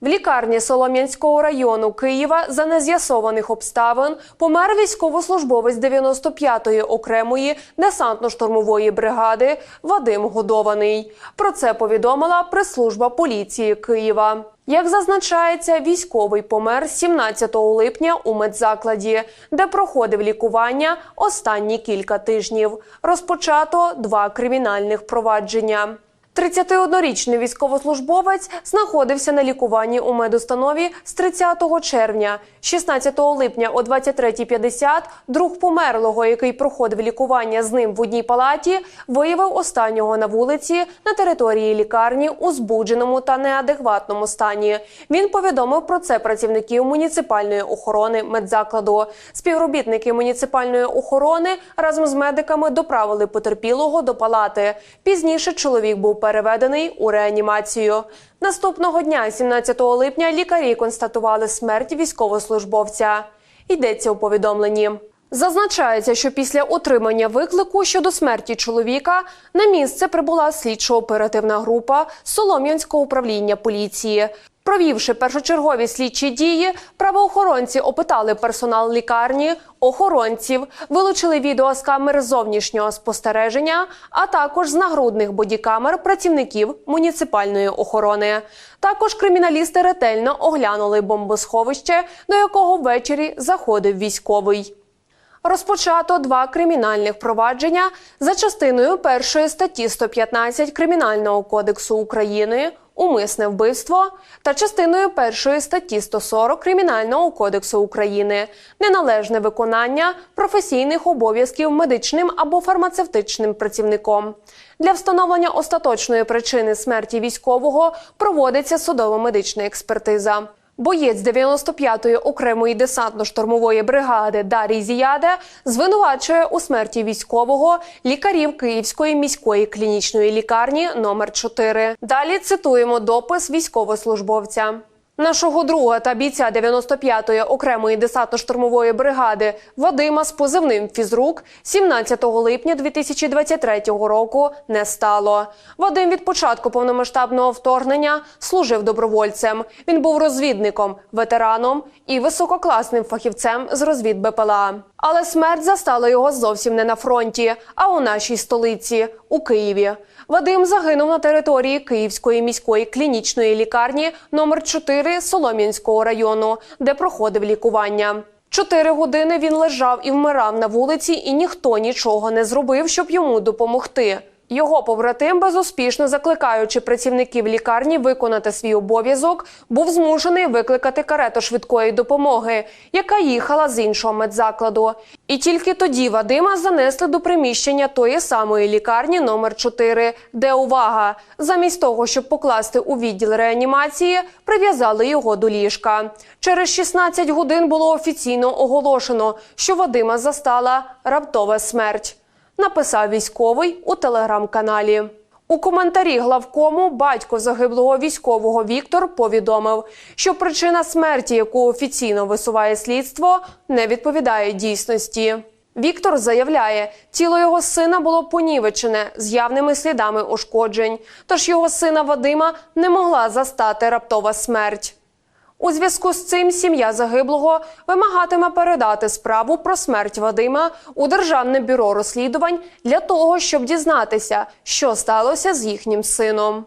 В лікарні Солом'янського району Києва за нез'ясованих обставин помер військовослужбовець 95-ї окремої десантно-штурмової бригади Вадим Годований. Про це повідомила прес-служба поліції Києва. Як зазначається, військовий помер 17 липня у медзакладі, де проходив лікування останні кілька тижнів. Розпочато два кримінальних провадження. 31-річний військовослужбовець знаходився на лікуванні у медустанові з 30 червня. 16 липня о 23.50 друг померлого, який проходив лікування з ним в одній палаті, виявив останнього на вулиці на території лікарні у збудженому та неадекватному стані. Він повідомив про це працівників муніципальної охорони медзакладу. Співробітники муніципальної охорони разом з медиками доправили потерпілого до палати. Пізніше чоловік був переведений у реанімацію. Наступного дня, 17 липня, лікарі констатували смерть військовослужбовця. Йдеться у повідомленні. Зазначається, що після отримання виклику щодо смерті чоловіка на місце прибула слідчо-оперативна група Солом'янського управління поліції. Провівши першочергові слідчі дії, правоохоронці опитали персонал лікарні, охоронців, вилучили відео з камер зовнішнього спостереження, а також з нагрудних бодікамер працівників муніципальної охорони. Також криміналісти ретельно оглянули бомбосховище, до якого ввечері заходив військовий. Розпочато два кримінальних провадження за частиною першої статті 115 Кримінального кодексу України умисне вбивство та частиною першої статті 140 Кримінального кодексу України неналежне виконання професійних обов'язків медичним або фармацевтичним працівником. Для встановлення остаточної причини смерті військового проводиться судово-медична експертиза. Боєць 95-ї окремої десантно-штурмової бригади Дарій Зіяде звинувачує у смерті військового лікарів Київської міської клінічної лікарні номер 4 Далі цитуємо допис військовослужбовця. Нашого друга та бійця 95-ї окремої десантно-штурмової бригади Вадима з позивним «Фізрук» 17 липня 2023 року не стало. Вадим від початку повномасштабного вторгнення служив добровольцем. Він був розвідником, ветераном і висококласним фахівцем з розвід БПЛА. Але смерть застала його зовсім не на фронті, а у нашій столиці у Києві. Вадим загинув на території Київської міської клінічної лікарні номер 4 Солом'янського району, де проходив лікування. Чотири години він лежав і вмирав на вулиці, і ніхто нічого не зробив, щоб йому допомогти. Його побратим, безуспішно закликаючи працівників лікарні виконати свій обов'язок, був змушений викликати карету швидкої допомоги, яка їхала з іншого медзакладу. І тільки тоді Вадима занесли до приміщення тої самої лікарні номер 4 де увага, замість того, щоб покласти у відділ реанімації, прив'язали його до ліжка. Через 16 годин було офіційно оголошено, що Вадима застала раптова смерть написав військовий у телеграм-каналі. У коментарі главкому батько загиблого військового Віктор повідомив, що причина смерті, яку офіційно висуває слідство, не відповідає дійсності. Віктор заявляє, тіло його сина було понівечене з явними слідами ушкоджень, тож його сина Вадима не могла застати раптова смерть. У зв'язку з цим сім'я загиблого вимагатиме передати справу про смерть Вадима у Державне бюро розслідувань для того, щоб дізнатися, що сталося з їхнім сином.